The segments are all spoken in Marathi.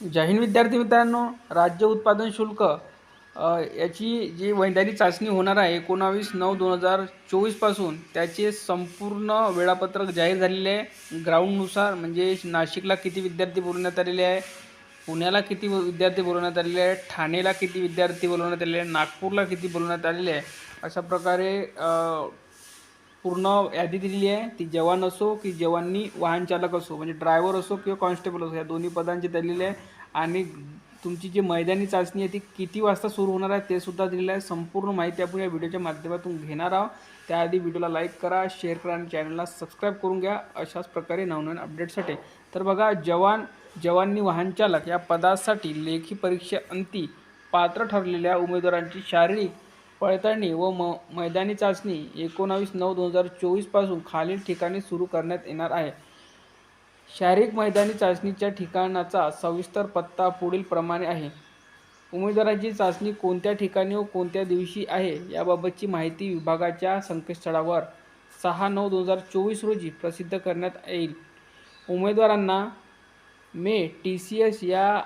जय हिंद विद्यार्थी मित्रांनो. राज्य उत्पादन शुल्क याची जी वैधानिक चाचणी होणार आहे एकोणावीस नऊ दोन हजार चोवीसपासून त्याचे संपूर्ण वेळापत्रक जाहीर झालेले आहे. ग्राउंडनुसार म्हणजे नाशिकला किती विद्यार्थी बोलवण्यात आलेले आहे पुण्याला किती विद्यार्थी बोलवण्यात आलेले आहे ठाणेला किती विद्यार्थी बोलवण्यात आलेले आहे नागपूरला किती बोलवण्यात आलेले आहे अशा प्रकारे पूर्ण यादी दिलेली आहे. ती जवान असो की जवानी वाहन चालक असो म्हणजे ड्रायव्हर असो किंवा कॉन्स्टेबल असो या दोन्ही पदांची दिलेली आहे. आणि तुमची जी मैदानी चाचणी आहे ती किती वाजता सुरू होणार आहे ते सुद्धा दिलेलं आहे. संपूर्ण माहिती आपण या व्हिडिओच्या माध्यमातून घेणार आहोत. त्याआधी व्हिडिओला लाईक करा शेअर करा आणि चॅनलला सबस्क्राईब करून घ्या अशाच प्रकारे नवनवीन अपडेटसाठी तर बघा जवान जवानी वाहन चालक या पदासाठी लेखी परीक्षेअंती पात्र ठरलेल्या उमेदवारांची शारीरिक पडताळणी व म मैदानी चाचणी एकोणावीस नऊ दोन हजार चोवीसपासून खालील ठिकाणी सुरू करण्यात येणार आहे. शारीरिक मैदानी चाचणीच्या ठिकाणाचा सविस्तर पत्ता पुढील प्रमाणे आहे. उमेदवाराची चाचणी कोणत्या ठिकाणी व कोणत्या दिवशी आहे याबाबतची माहिती विभागाच्या संकेतस्थळावर सहा नऊ दोन हजार चोवीस रोजी प्रसिद्ध करण्यात येईल. उमेदवारांना मे टी सी एस या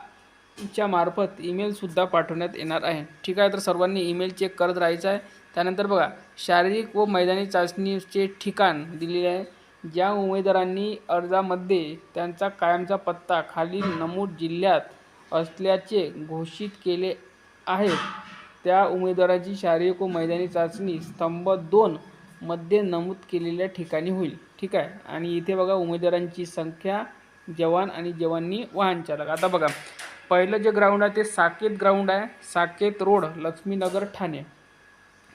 च्या मार्फत ईमेलसुद्धा पाठवण्यात येणार आहे. ठीक आहे तर सर्वांनी ईमेल चेक करत राहायचं आहे. त्यानंतर बघा शारीरिक व मैदानी चाचणीचे ठिकाण दिलेले आहे. ज्या उमेदवारांनी अर्जामध्ये त्यांचा कायमचा पत्ता खालील नमूद जिल्ह्यात असल्याचे घोषित केले आहे. त्या उमेदवाराची शारीरिक व मैदानी चाचणी स्तंभ दोन मध्ये नमूद केलेल्या ठिकाणी होईल. ठीक आहे आणि इथे बघा उमेदवारांची संख्या जवान आणि जवानी वाहन चालक आता बघा पहिलं जे ग्राउंड आहे ते साकेत ग्राउंड आहे. साकेत रोड लक्ष्मीनगर ठाणे.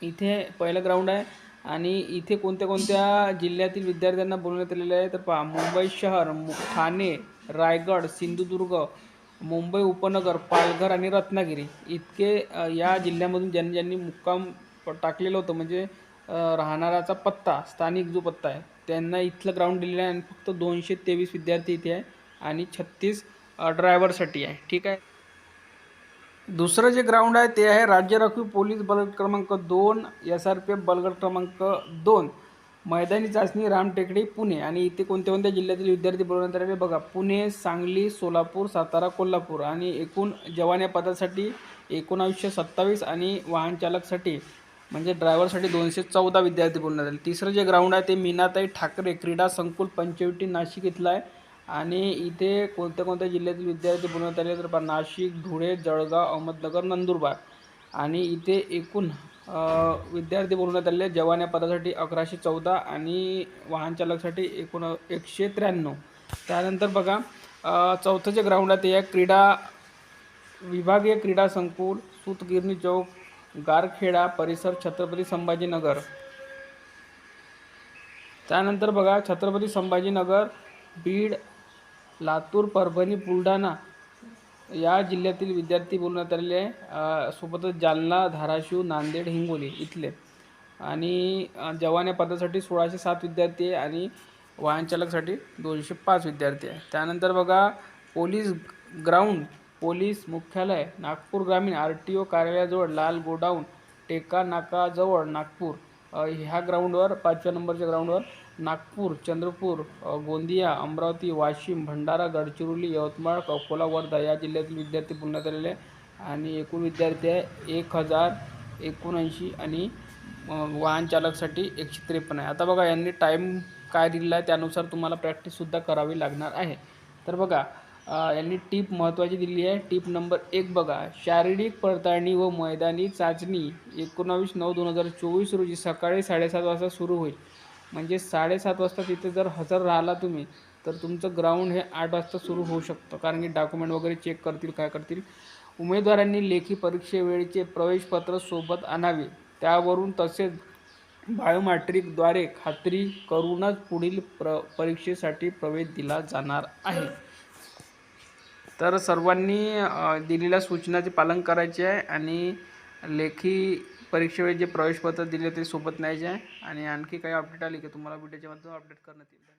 इथे पहिलं ग्राउंड आहे आणि इथे कोणत्या कोणत्या जिल्ह्यातील विद्यार्थ्यांना बोलवण्यात आलेलं आहे? तर पहा मुंबई शहर मु ठाणे रायगड सिंधुदुर्ग मुंबई उपनगर पालघर आणि रत्नागिरी. इतके या जिल्ह्यामधून ज्यांनी ज्यांनी मुक्काम प- टाकलेलं होतं म्हणजे राहणाराचा पत्ता स्थानिक जो पत्ता आहे त्यांना इथलं ग्राउंड दिलेलं आहे आणि फक्त दोनशे तेवीस विद्यार्थी इथे आहे आणि छत्तीस ड्रायव्हरसाठी आहे. ठीक आहे? दुसरं जे ग्राउंड आहे ते आहे राज्य राखीव पोलीस बलगट क्रमांक दोन एस आर पी एफ बलगट क्रमांक दोन. मैदानी चाचणी रामटेकडी पुणे. आणि इथे कोणत्या कोणत्या जिल्ह्यातील विद्यार्थी बोलवण्यात आलेले बघा. पुणे सांगली सोलापूर सातारा कोल्हापूर. आणि एकूण जवान या पदासाठी एकोणावीसशे सत्तावीस आणि वाहन चालकसाठी म्हणजे ड्रायव्हरसाठी दोनशे चौदा विद्यार्थी बोलण्यात आले तिसरं जे ग्राउंड आहे ते मीनाताई ठाकरे क्रीडा संकुल पंचवटी नाशिक इथलं आहे. आणि इथे कोणत्या कोणत्या जिल्ह्यातील विद्यार्थी बोलवण्यात आले तर नाशिक धुळे जळगाव अहमदनगर नंदुरबार. आणि इथे एकूण विद्यार्थी बोलवण्यात आले जवान या पदासाठी अकराशे चौदा आणि वाहनचालकसाठी एकूण एकशे त्र्याण्णव. त्यानंतर बघा चौथं जे ग्राउंड आहे ते आहे क्रीडा विभागीय क्रीडा संकुल सूतगिरणी चौक गारखेडा परिसर छत्रपती संभाजीनगर. त्यानंतर बघा छत्रपती संभाजीनगर बीड लातूर परभणी बुलढाणा या जिल्ह्यातील विद्यार्थी बोलण्यात आलेले आहे. सोबतच जालना धाराशिव नांदेड हिंगोली इथले. आणि जवान या पदासाठी सोळाशे सात विद्यार्थी आहे आणि वाहनचालकसाठी दोनशे पाच विद्यार्थी आहे. त्यानंतर बघा पोलीस ग्राउंड पोलीस मुख्यालय नागपूर ग्रामीण आर टी ओ कार्यालयाजवळ लाल गोडाऊन टेका नाकाजवळ नागपूर. ह्या ग्राउंडवर पाचव्या नंबरच्या ग्राउंडवर नागपूर चंद्रपूर गोंदिया अमरावती वाशिम भंडारा गडचिरोली यवतमाळ अकोला वर्धा या जिल्ह्यातील विद्यार्थी बोलण्यात आलेले आणि एकूण विद्यार्थी आहे एक हजार एकोणऐंशी आणि वाहन चालकसाठी एकशे त्रेपन्न आहे. आता बघा यांनी टाईम काय दिलेला आहे त्यानुसार तुम्हाला प्रॅक्टिससुद्धा करावी लागणार आहे. तर बघा यांनी टीप महत्त्वाची दिली आहे. टीप नंबर एक बघा शारीरिक पडताळणी व मैदानी चाचणी एकोणावीस नऊ दोन हजार चोवीस रोजी सकाळी साडेसात वाजता सुरू होईल. म्हणजे साडेसात वाजता तिथे जर हजर राहिला तुम्ही तर तुमचं ग्राउंड हे आठ वाजता सुरू होऊ शकतं. कारण की डॉक्युमेंट वगैरे चेक करतील काय करतील. उमेदवारांनी लेखी परीक्षेवेळीचे प्रवेशपत्र सोबत आणावे. त्यावरून तसेच बायोमॅट्रिकद्वारे खात्री करूनच पुढील प्र परीक्षेसाठी प्रवेश दिला जाणार आहे. तर सर्वांनी दिलेल्या सूचनाचे पालन करायचे आहे आणि लेखी परीक्षेवेळी जे प्रवेशपत्र दिले ते सोबत न्यायचे आहे. आणि आणखी काही अपडेट आली की? तुम्हाला व्हिडिओच्या माध्यमातून अपडेट करण्यात येईल.